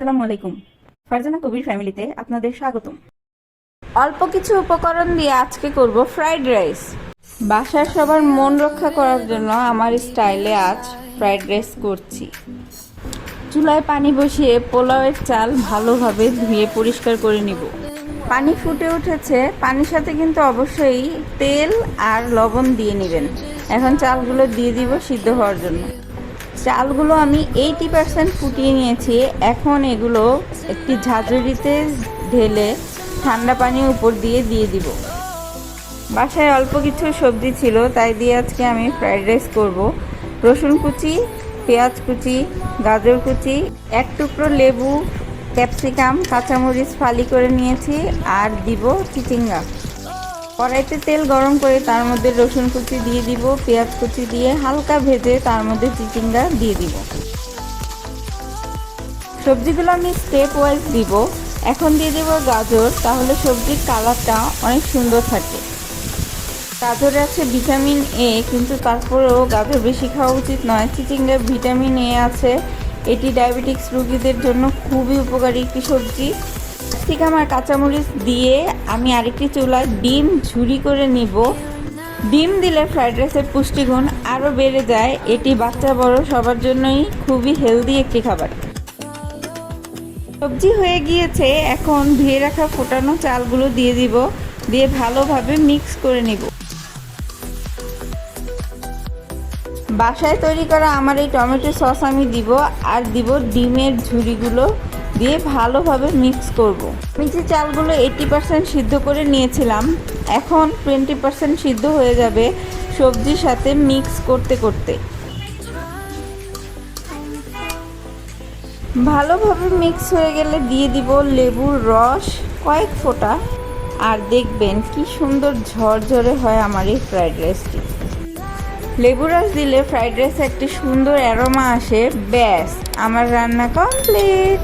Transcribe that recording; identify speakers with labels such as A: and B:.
A: আসসালামু আলাইকুম। ফারজানা কবির ফ্যামিলিতে আপনাদের স্বাগতম।
B: অল্প কিছু উপকরণ দিয়ে আজকে করব ফ্রাইড রাইস। বাসার সবার মন রক্ষা করার জন্য আমার স্টাইলে আজ ফ্রাইড রাইস করছি। চুলায় পানি বসিয়ে পোলাওয়ের চাল ভালোভাবে ধুয়ে পরিষ্কার করে নিব। পানি ফুটে উঠেছে, পানির সাথে কিন্তু অবশ্যই তেল আর লবণ দিয়ে নেবেন। এখন চালগুলো দিয়ে দিব সিদ্ধ হওয়ার জন্য। চালগুলো আমি এইটি পার্সেন্ট ফুটিয়ে নিয়েছি। এখন এগুলো একটি ঝাঁঝরিতে ঢেলে ঠান্ডা পানি উপর দিয়ে দিয়ে দিব। বাসায় অল্প কিছু সবজি ছিল, তাই দিয়ে আজকে আমি ফ্রাইড রাইস করব। রসুন কুচি, পেঁয়াজ কুচি, গাজর কুচি, এক টুকরো লেবু, ক্যাপসিকাম, কাঁচামরিচ ফালি করে নিয়েছি, আর দিব চিচিঙ্গা। কড়াইতে তেল গরম করে তার মধ্যে রসুন কুচি দিয়ে দিব, পেঁয়াজ কুচি দিয়ে হালকা ভেজে তার মধ্যে চিচিঙ্গা দিয়ে দিব। সবজিগুলো আমি স্টেপ ওয়াইজ দিব। এখন দিয়ে দেব গাজর, তাহলে সবজির কালারটা অনেক সুন্দর থাকে। গাজরে আছে ভিটামিন এ কিন্তু তারপরেও গাজর বেশি খাওয়া উচিত নয়। চিচিঙ্গার ভিটামিন এ আছে। এটি ডায়াবেটিক্স রোগীদের জন্য খুবই উপকারী একটি সবজি। ক্যাপসিকাম আর কাঁচামরিচ দিয়ে আমি আরেকটি চুলায় ডিম ঝুরি করে নিব। ডিম দিলে ফ্রাইড রাইসের পুষ্টিগুণ আরও বেড়ে যায়। এটি বাচ্চা বড় সবার জন্যই খুবই হেলদি একটি খাবার। সবজি হয়ে গিয়েছে, এখন ধুয়ে রাখা ফোটানো চালগুলো দিয়ে দিব, দিয়ে ভালোভাবে মিক্স করে নিব। বাসায় তৈরি করা আমার এই টমেটো সস আমি দিব, আর দিব ডিমের ঝুড়িগুলো দিয়ে ভালোভাবে মিক্স করব। আমি চালগুলো এইটি পার্সেন্ট সিদ্ধ করে নিয়েছিলাম। এখন টোয়েন্টি পার্সেন্ট সিদ্ধ হয়ে যাবে সবজির সাথে মিক্স করতে করতে। ভালোভাবে মিক্স হয়ে গেলে দিয়ে দিব লেবুর রস কয়েক ফোঁটা। আর দেখবেন কি সুন্দর ঝরঝরে হয় আমার এই ফ্রাইড রাইসটি লেবু রস দিলে ফ্রাইড রাইসে একটি সুন্দর অ্যারোমা আসে। ব্যাস, আমার রান্না কমপ্লিট